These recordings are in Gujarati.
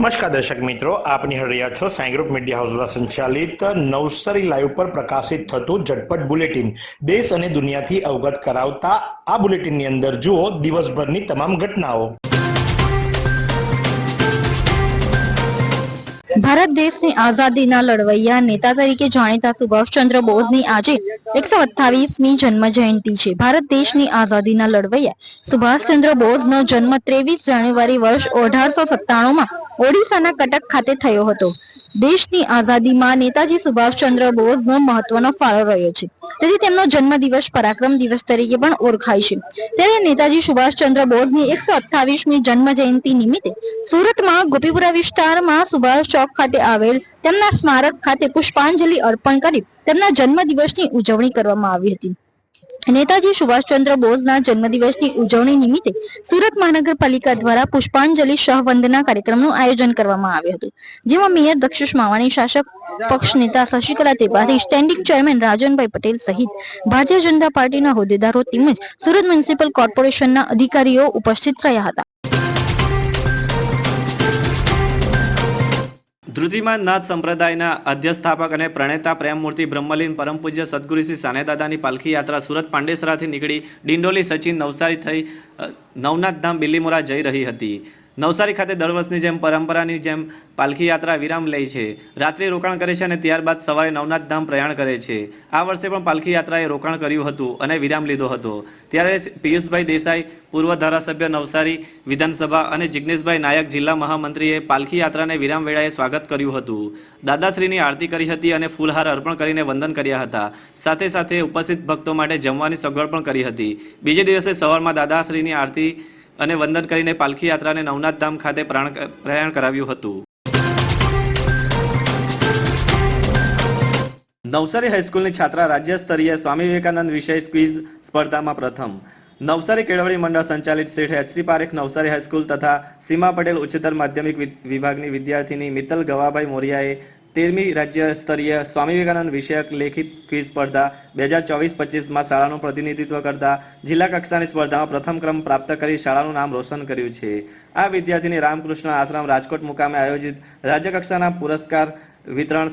નમસ્કાર દર્શક મિત્રો, આપ નિહાળી રહ્યા છો સાઈ ગ્રુપ મીડિયા હાઉસ દ્વારા સંચાલિત નવસારી લાઈવ પર પ્રકાશિત થતું ઝટપટ બુલેટિન. દેશ અને દુનિયાથી અવગત કરાવતા આ બુલેટિનની અંદર જુઓ દિવસભરની તમામ ઘટનાઓ. ભારત દેશની આઝાદીના લડવૈયા નેતા તરીકે જાણીતા સુભાષચંદ્ર બોઝની આજે એકસો અઠ્ઠાવીસમી જન્મ જયંતિ છે. ભારત દેશની આઝાદીના લડવૈયા સુભાષચંદ્ર બોઝનો જન્મ ત્રેવીસ જાન્યુઆરી વર્ષ અઢારસો સત્તાણુંમાં ઓડિશાના કટક ખાતે થયો હતો. દેશની આઝાદીમાં નેતાજી સુભાષચંદ્ર બોઝનો મહત્વનો ફાળો રહ્યો છે. તેથી તેમનો જન્મદિવસ પરાક્રમ દિવસ તરીકે પણ ઓળખાય છે. ત્યારે નેતાજી સુભાષચંદ્ર બોઝની એકસો અઠાવીસમી જન્મ જયંતિ નિમિત્તે સુરતમાં ગોપીપુરા વિસ્તારમાં સુભાષ ચોક ખાતે આવેલ તેમના સ્મારક ખાતે પુષ્પાંજલિ અર્પણ કરી તેમના જન્મદિવસની ઉજવણી કરવામાં આવી હતી. નેતાજી સુભાષચંદ્ર બોઝના જન્મદિવસની ઉજવણી નિમિત્તે સુરત મહાનગરપાલિકા દ્વારા પુષ્પાંજલિ સહવંદના કાર્યક્રમનું આયોજન કરવામાં આવ્યું હતું, જેમાં મેયર દક્ષિશ માવાણી, શાસક પક્ષ નેતા શશિકલા ત્રિપાઠી સ્ટેન્ડિંગ ચેરમેન રાજનભાઈ પટેલ સહિત ભારતીય જનતા પાર્ટીના હોદ્દેદારો તેમજ સુરત મ્યુનિસિપલ કોર્પોરેશનના અધિકારીઓ ઉપસ્થિત રહ્યા હતા. ધૃતિમાન નાથ સંપ્રદાયના અધ્યસ્થાપક અને પ્રણેતા પ્રેમમૂર્તિ બ્રહ્મલીન પરમ પૂજ્ય સદગુરુ સાનેદાદાની પાલખી યાત્રા સુરત પાંડેસરાથી નીકળી ડિંડોલી સચિન નવસારી થઈ નવનાથ ધામ બિલીમોરા જઈ રહી હતી. નવસારી ખાતે દર વર્ષની જેમ પરંપરાની જેમ પાલખી યાત્રા વિરામ લે છે. રાત્રે રોકાણ કરે છે અને ત્યારબાદ સવારે નવનાથ ધામ પ્રયાણ કરે છે. આ વર્ષે પણ પાલખી યાત્રાએ રોકાણ કર્યું હતું અને વિરામ લીધો હતો. ત્યારે પિયુષભાઈ દેસાઈ, પૂર્વ ધારાસભ્ય નવસારી, વિધાનસભા અને જિજ્ઞેશભાઈ નાયક જિલ્લા મહામંત્રીએ પાલખી યાત્રાને વિરામ વેળાએ સ્વાગત કર્યું હતું. દાદાશ્રીની આરતી કરી હતી અને ફૂલહાર અર્પણ કરીને વંદન કર્યા હતા. સાથે સાથે ઉપસ્થિત ભક્તો માટે જમવાની સગવડ પણ કરી હતી. બીજે દિવસે સવારમાં દાદાશ્રીની આરતી અને વંદન કરીને પાલખી યાત્રાને નવનાથ ધામ ખાતે પ્રયાણ કરાવ્યું હતું. નવસારી હાઈસ્કૂલની છાત્રા રાજ્ય સ્તરીય સ્વામી વિવેકાનંદ વિષય ક્વિઝ સ્પર્ધામાં પ્રથમ. નવસારી કેળવણી મંડળ સંચાલિત શેઠ એચસી પારેખ નવસારી હાઈસ્કૂલ તથા સીમા પટેલ ઉચ્ચતર માધ્યમિક વિભાગની વિદ્યાર્થીની મિત્તલ ગવાભાઈ મોરિયાએ તેરમી રાજ્ય સ્તરીય સ્વામી વિવેકાનંદ વિષયક લેખિત ક્વિઝ સ્પર્ધા બે હજાર ચોવીસ પચીસમાં શાળાનું પ્રતિનિધિત્વ કરતા જિલ્લા કક્ષાની સ્પર્ધામાં પ્રથમ ક્રમ પ્રાપ્ત કરી શાળાનું નામ રોશન કર્યું છે. આ વિદ્યાર્થીની રામકૃષ્ણ આશ્રમ રાજકોટ મુકામે આયોજિત રાજ્ય કક્ષાના પુરસ્કાર વિતરણ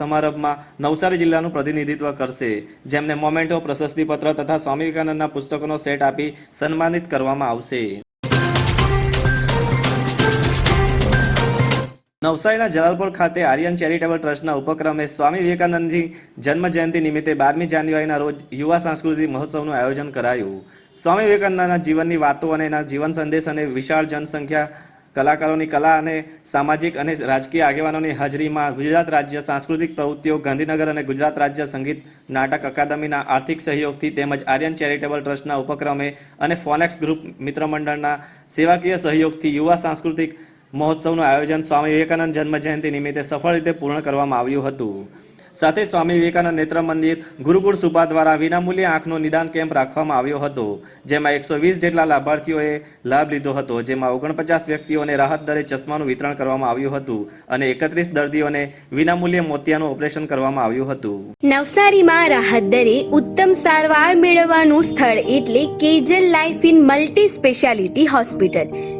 સમારંભમાં નવસારી જિલ્લાનું પ્રતિનિધિત્વ કરશે, જેમને મોમેન્ટો પ્રશસ્તિપત્ર તથા સ્વામી વિવેકાનંદના પુસ્તકોનો સેટ આપી સન્માનિત કરવામાં આવશે. નવસારીના જલાલપુર ખાતે આર્યન ચેરિટેબલ ટ્રસ્ટના ઉપક્રમે સ્વામી વિવેકાનંદની જન્મ જયંતિ નિમિત્તે બારમી જાન્યુઆરીના રોજ યુવા સાંસ્કૃતિક મહોત્સવનું આયોજન કરાયું. સ્વામી વિવેકાનંદના જીવનની વાતો અને એના જીવન સંદેશ અને વિશાળ જનસંખ્યા, કલાકારોની કલા અને સામાજિક અને રાજકીય આગેવાનોની હાજરીમાં ગુજરાત રાજ્ય સાંસ્કૃતિક પ્રવૃત્તિઓ, ગાંધીનગર અને ગુજરાત રાજ્ય સંગીત નાટક અકાદમીના આર્થિક સહયોગથી તેમજ આર્યન ચેરિટેબલ ટ્રસ્ટના ઉપક્રમે અને ફોનેક્સ ગ્રુપ મિત્રમંડળના સેવાકીય સહયોગથી યુવા સાંસ્કૃતિક મહોત્સવનું આયોજન સ્વામી વિવેકાનંદ જન્મ જયંતિ નિમિત્તે સફળ રીતે પૂર્ણ કરવામાં આવ્યું હતું. સાથે સ્વામી વિવેકાનંદ નેત્ર મંદિર ગુરુકુળ સુપા દ્વારા વિનામૂલ્યે આંખનો નિદાન કેમ્પ રાખવામાં આવ્યો હતો, જેમાં એકસો વીસ જેટલા લાભાર્થીઓએ લાભ લીધો હતો, જેમાં ઓગણપચાસ વ્યક્તિઓને રાહત દરે ચશ્માનું વિતરણ કરવામાં આવ્યું હતું અને એકત્રીસ દર્દીઓને વિનામૂલ્યે મોતિયાનું ઓપરેશન કરવામાં આવ્યું હતું. નવસારીમાં રાહત દરે ઉત્તમ સારવાર મેળવવાનું સ્થળ એટલે Kejal life in multi speciality hospital.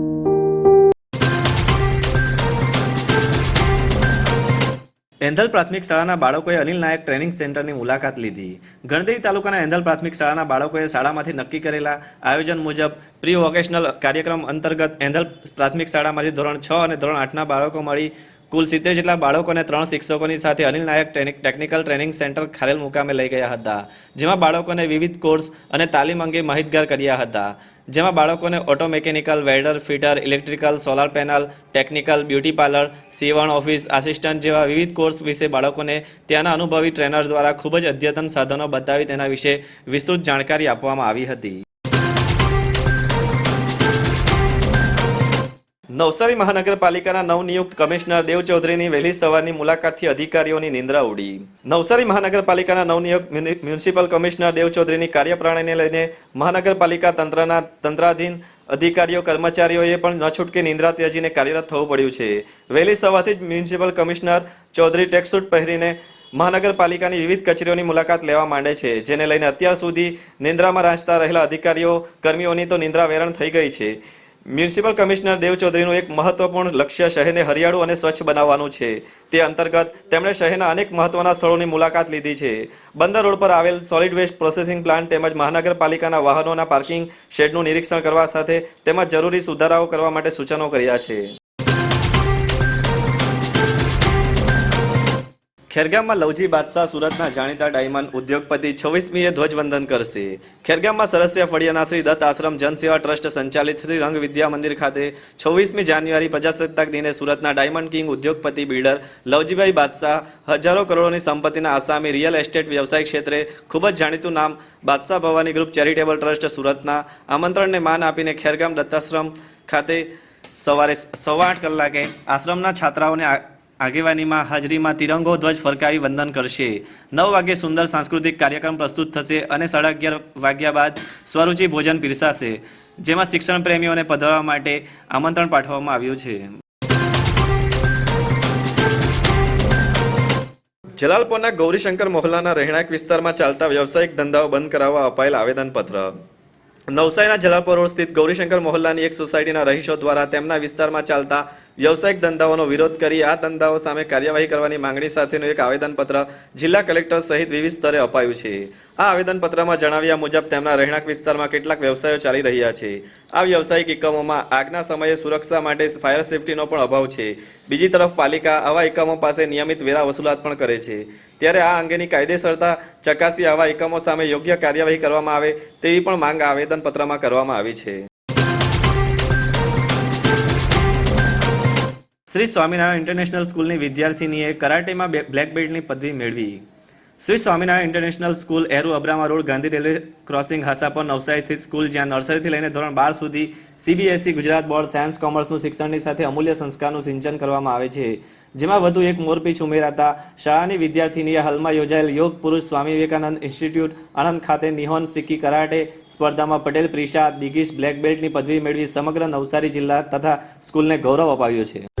Endhal પ્રાથમિક શાળાના બાળકોએ અનિલ નાયક ટ્રેનિંગ સેન્ટરની મુલાકાત લીધી. ગણદેવી તાલુકાના એંધલ પ્રાથમિક શાળાના બાળકોએ શાળામાંથી નક્કી કરેલા આયોજન મુજબ પ્રી વોકેશનલ કાર્યક્રમ અંતર્ગત એંધલ પ્રાથમિક શાળામાંથી ધોરણ છ અને ધોરણ આઠના બાળકો મળી કુલ સિત્તેર જેટલા બાળકો અને ત્રણ શિક્ષકોની સાથે Anil Nayak technical training centre Kharel મુકામે લઈ ગયા હતા, જેમાં બાળકોને વિવિધ કોર્સ અને તાલીમ અંગે માહિતગાર કર્યા હતા. જેમાં બાળકોને auto mechanical, welder, fitter, electrical, solar panel, technical, beauty parlour સીવણ ઓફિસ આસિસ્ટન્ટ જેવા વિવિધ કોર્સ વિશે બાળકોને ત્યાંના અનુભવી ટ્રેનર દ્વારા ખૂબ જ અદ્યતન સાધનો બતાવી તેના વિશે વિસ્તૃત જાણકારી આપવામાં આવી હતી. નવસારી મહાનગરપાલિકાના નવનિયુક્ત કમિશનર દેવ ચૌધરીની વહેલી સવારની મુલાકાતથી અધિકારીઓની નિંદ્રા ઉડી. નવસારી મહાનગરપાલિકાના નવનિયુક્ત મ્યુનિ- મ્યુનિસિપલ કમિશનર દેવ ચૌધરીની કાર્યપ્રણાલીને લઈને મહાનગરપાલિકા તંત્રના, તંત્રાધીન અધિકારીઓ, કર્મચારીઓએ પણ ન છૂટકે નિંદ્રા ત્યજીને કાર્યરત થવું પડ્યું છે. વહેલી સવારથી જ મ્યુનિસિપલ કમિશનર ચૌધરી ટેક્સૂટ પહેરીને મહાનગરપાલિકાની વિવિધ કચેરીઓની મુલાકાત લેવા માંડે છે, જેને લઈને અત્યાર સુધી નિંદ્રામાં રાંચતા રહેલા અધિકારીઓ, કર્મીઓની તો નિંદ્રા વેરણ થઈ ગઈ છે. મ્યુનિસિપલ કમિશનર દેવ ચૌધરીનું એક મહત્વપૂર્ણ લક્ષ્ય શહેરને હરિયાળું અને સ્વચ્છ બનાવવાનું છે. તે અંતર્ગત તેમણે શહેરના અનેક મહત્વના સ્થળોની મુલાકાત લીધી છે. બંદર રોડ પર આવેલ સોલિડ વેસ્ટ પ્રોસેસિંગ પ્લાન્ટ તેમજ મહાનગરપાલિકાના વાહનોના પાર્કિંગ શેડનું નિરીક્ષણ કરવા સાથે તેમાં જરૂરી સુધારાઓ કરવા માટે સૂચનો કર્યા છે. ખેરગામમાં લવજી બાદશાહ સુરતના જાણીતા ડાયમંડ ઉદ્યોગપતિ છવ્વીસમીએ ધ્વજવંદન કરશે. ખેરગામમાં સરસ્ય ફળિયાના શ્રી દત્ત આશ્રમ જનસેવા ટ્રસ્ટ સંચાલિત શ્રી રંગ વિદ્યા મંદિર ખાતે છવ્વીસમી જાન્યુઆરી પ્રજાસત્તાક દિને સુરતના ડાયમંડ કિંગ ઉદ્યોગપતિ બિલ્ડર લવજીભાઈ બાદશાહ, હજારો કરોડોની સંપત્તિના આસામી રિયલ એસ્ટેટ વ્યવસાય ક્ષેત્રે ખૂબ જ જાણીતું નામ બાદશાહ ભવાની ગ્રુપ ચેરિટેબલ ટ્રસ્ટ સુરતના આમંત્રણને માન આપીને ખેરગામ દત્તાશ્રમ ખાતે સવારે સવા આઠ કલાકે આશ્રમના છાત્રાઓને આગેવાનીમાં હાજરીમાં તિરંગો ધ્વજ ફરકાવી વંદન કરશે. નવ વાગે સુંદર સાંસ્કૃતિક કાર્યક્રમ પ્રસ્તુત થશે અને સાડા અગિયાર વાગ્યા બાદ સ્વરૂચિ ભોજન પીરસાશે, જેમાં શિક્ષણ પ્રેમીઓને પધારવા માટે આમંત્રણ પાઠવવામાં આવ્યું છે. જલાલપોરના ગૌરીશંકર મોહલ્લાના રહેણાંક વિસ્તારમાં ચાલતા વ્યવસાયિક ધંધાઓ બંધ કરાવવા અપાયેલ આવેદનપત્ર. નવસારીના જલાલપોર રોડ સ્થિત ગૌરીશંકર મોહલ્લાની એક સોસાયટીના રહીશો દ્વારા તેમના વિસ્તારમાં ચાલતા વ્યવસાયિક ધંધાઓનો વિરોધ કરી આ ધંધાઓ સામે કાર્યવાહી કરવાની માંગણી સાથેનું એક આવેદનપત્ર જિલ્લા કલેક્ટર સહિત વિવિધ સ્તરે અપાયું છે. આ આવેદનપત્રમાં જણાવ્યા મુજબ તેમના રહેણાંક વિસ્તારમાં કેટલાક વ્યવસાયો ચાલી રહ્યા છે. આ વ્યવસાયિક એકમોમાં આગના સમયે સુરક્ષા માટે ફાયર સેફટીનો પણ અભાવ છે. બીજી તરફ પાલિકા આવા એકમો પાસે નિયમિત વેરા વસૂલાત પણ કરે છે. ત્યારે આ અંગેની કાયદેસરતા, ચકાસી આવા એકમો સામે યોગ્ય કાર્યવાહી કરવામાં આવે તેવી પણ માંગ આવેદનપત્રમાં કરવામાં આવી છે. શ્રી સ્વામિનારાયણ ઇન્ટરનેશનલ સ્કૂલની વિદ્યાર્થીનીએ કરાટેમાં બ્લેક બેલ્ટની પદવી મેળવી. Shri Swaminarayan international school Eru Abrama road, Gandhi railway crossing Hasapar Navsari સ્થિત સ્કૂલ, જ્યાં નર્સરીથી લઈને ધોરણ બાર સુધી સીબીએસઈ ગુજરાત બોર્ડ, સાયન્સ, કોમર્સનું શિક્ષણની સાથે અમૂલ્ય સંસ્કારનું સિંચન કરવામાં આવે છે. જેમાં વધુ એક મોરપીછ ઉમેરાતા શાળાની વિદ્યાર્થીનીએ હાલમાં યોજાયેલ યોગ પુરુષ સ્વામી વિવેકાનંદ ઇન્સ્ટિટ્યૂટ, આણંદ ખાતે નિહોન સિક્કી કરાટે સ્પર્ધામાં પટેલ, પ્રિષા દિગીશ બ્લેક બેલ્ટની પદવી મેળવી સમગ્ર નવસારી જિલ્લા તથા સ્કૂલને ગૌરવ અપાવ્યું છે.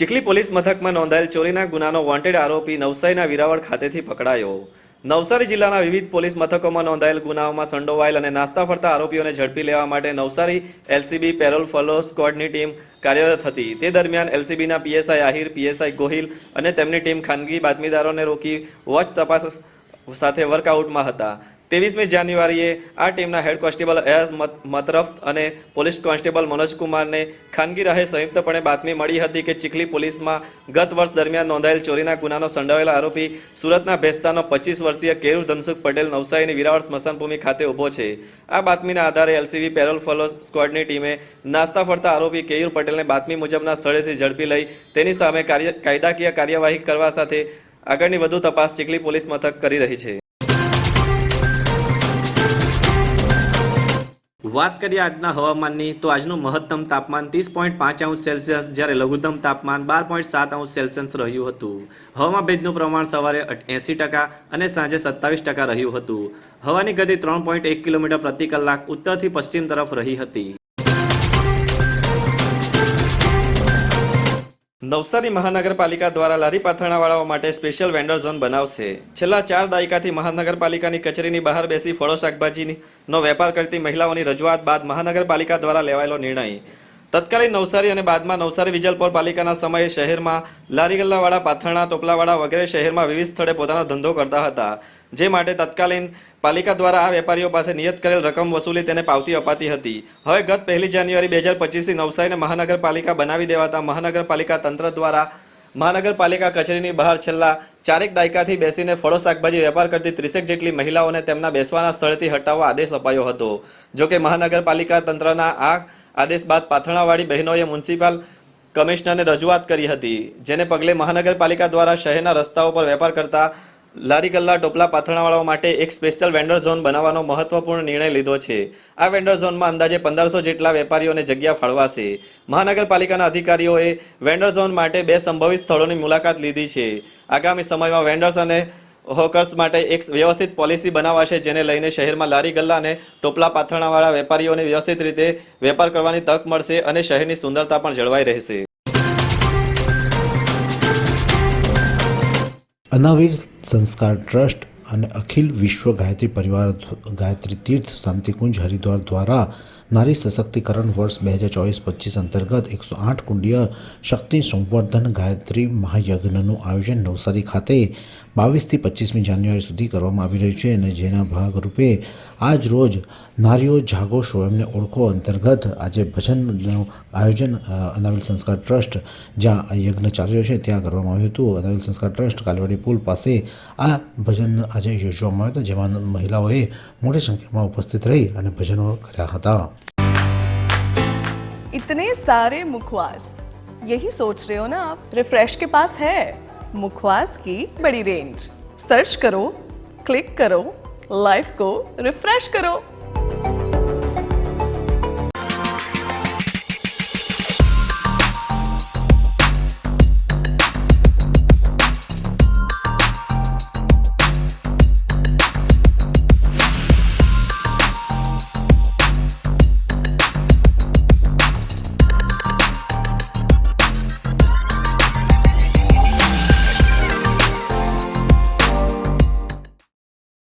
Chikhli police મથકમાં નોંધાયેલ ચોરીના ગુનાનો વોન્ટેડ આરોપી નવસારીના વિરાવળ ખાતેથી પકડાયો. નવસારી જિલ્લાના વિવિધ પોલીસ મથકોમાં નોંધાયેલ ગુનાઓમાં સંડોવાયેલ અને નાસ્તા ફરતા આરોપીઓને ઝડપી લેવા માટે નવસારી એલસીબી પેરોલ ફોલો સ્કવોડની ટીમ કાર્યરત હતી. તે દરમિયાન એલસીબીના પીએસઆઈ આહિર, પીએસઆઈ ગોહિલ અને તેમની ટીમ ખાનગી બાતમીદારોને રોકી વોચ તપાસ સાથે વર્કઆઉટમાં હતા. ત્રેવીસમી જાન્યુઆરીએ આ ટીમના હેડ કોન્સ્ટેબલ એસ મતરફ અને પોલીસ કોન્સ્ટેબલ મનોજકુમારને ખાનગી રાહે સંયુક્તપણે બાતમી મળી હતી કે ચીખલી પોલીસમાં ગત વર્ષ દરમિયાન નોંધાયેલ ચોરીના ગુનાનો સંડોવાયેલા આરોપી સુરતના ભેસ્તાનો પચીસ વર્ષીય કેરુર ધનસુખ પટેલ નવસારીની વિરાવળ સ્મશાનભૂમિ ખાતે ઊભો છે. આ બાતમીના આધારે એલસીબી પેરોલ ફોલો સ્ક્વોડની ટીમે નાસ્તા ફરતા આરોપી કેયુર પટેલને બાતમી મુજબના સ્થળેથી ઝડપી લઈ તેની સામે કાયદાકીય કાર્યવાહી કરવા સાથે આગળની વધુ તપાસ ચીખલી પોલીસ મથક કરી રહી છે. વાત કરીએ આજના હવામાનની, તો આજનું મહત્તમ તાપમાન ત્રીસ પોઈન્ટ પાંચ અંશ સેલ્સિયસ, જ્યારે લઘુત્તમ તાપમાન બાર પોઈન્ટ સાત અંશ સેલ્સિયસ રહ્યું હતું. હવામાં ભેજનું પ્રમાણ સવારે એંસી ટકા અને સાંજે સત્તાવીસ ટકા રહ્યું હતું. હવાની ગતિ ત્રણ પોઈન્ટ એક કિલોમીટર પ્રતિ કલાક ઉત્તરથી પશ્ચિમ તરફ રહી હતી. નવસારી મહાનગરપાલિકા દ્વારા લારી પાથરણાવાળાઓ માટે સ્પેશિયલ વેન્ડર ઝોન બનાવશે. છેલ્લા ચાર દાયકાથી મહાનગરપાલિકાની કચેરીની બહાર બેસી ફળો શાકભાજીનો વેપાર કરતી મહિલાઓની રજૂઆત બાદ મહાનગરપાલિકા દ્વારા લેવાયેલો નિર્ણય. તત્કાલીન નવસારી અને બાદમાં નવસારી વિજલપોર પાલિકાના સમયે શહેરમાં લારીગલ્લાવાળા, પાથરણા, ટોપલાવાળા વગેરે શહેરમાં વિવિધ સ્થળે પોતાનો ધંધો કરતા હતા. જે માટે તત્કાલીન પાલિકા દ્વારા આ વેપારીઓ પાસે નિયત કરેલ રકમ વસૂલી તેને પાવતી અપાતી હતી. હવે ગત પહેલી જાન્યુઆરી બે હજાર પચીસથી નવસારીને મહાનગરપાલિકા બનાવી દેવાતા મહાનગરપાલિકા તંત્ર દ્વારા મહાનગરપાલિકા કચેરીની બહાર છેલ્લા ચારેક દાયકાથી બેસીને ફળો શાકભાજી વેપાર કરતી ત્રીસેક જેટલી મહિલાઓને તેમના બેસવાના સ્થળેથી હટાવવા આદેશ અપાયો હતો. જોકે મહાનગરપાલિકા તંત્રના આ આદેશ બાદ પાથરણાવાળી બહેનોએ મ્યુનિસિપલ કમિશનરને રજૂઆત કરી હતી, જેને પગલે મહાનગરપાલિકા દ્વારા શહેરના રસ્તાઓ પર વેપાર કરતા લારી ગલ્લા ટોપલા પાથરણાવાળાઓ માટે એક સ્પેશિયલ વેન્ડર ઝોન બનાવવાનો મહત્વપૂર્ણ નિર્ણય લીધો છે. આ વેન્ડર ઝોનમાં અંદાજે પંદરસો જેટલા વેપારીઓને જગ્યા ફાળવાશે. મહાનગરપાલિકાના અધિકારીઓએ વેન્ડર ઝોન માટે બે સંભવિત સ્થળોની મુલાકાત લીધી છે. આગામી સમયમાં વેન્ડર્સ અને હોકર્સ માટે એક વ્યવસ્થિત પોલિસી બનાવાશે જેને લઈને શહેરમાં લારી ગલ્લા અને ટોપલા પાથરણાવાળા વેપારીઓને વ્યવસ્થિત રીતે વેપાર કરવાની તક મળશે અને શહેરની સુંદરતા પણ જળવાઈ રહેશે. અનાવીર સંસ્કાર ટ્રસ્ટ અને અખિલ વિશ્વ ગાયત્રી પરિવાર ગાયત્રી તીર્થ શાંતિકુંજ હરિદ્વાર દ્વારા નારી સશક્તિકરણ વર્ષ બે હજાર ચોવીસ પચીસ અંતર્ગત એકસો આઠ કુંડીય શક્તિ સંવર્ધન ગાયત્રી મહાયજ્ઞનું આયોજન નવસારી ખાતે બાવીસથી પચીસમી જાન્યુઆરી સુધી કરવામાં આવી રહ્યું છે અને જેના ભાગરૂપે આજ રોજ નારીઓ જાગો સ્વયંને ઓળખો અંતર્ગત આજે ભજનનું આયોજન અ, અનાવિલ સંસ્કાર ટ્રસ્ટ જ્યાં આ યજ્ઞ ચાલી રહ્યો છે ત્યાં કરવામાં આવ્યું હતું અનાવિલ સંસ્કાર ટ્રસ્ટ કાલવાડી પુલ પાસે આ ભજન આજે યોજવામાં આવ્યું હતું જેમાં મહિલાઓએ મોટી સંખ્યામાં ઉપસ્થિત રહી અને ભજનો કર્યા હતા इतने सारे मुखवास यही सोच रहे हो ना आप रिफ्रेश के पास है मुखवास की बड़ी रेंज सर्च करो क्लिक करो लाइफ को रिफ्रेश करो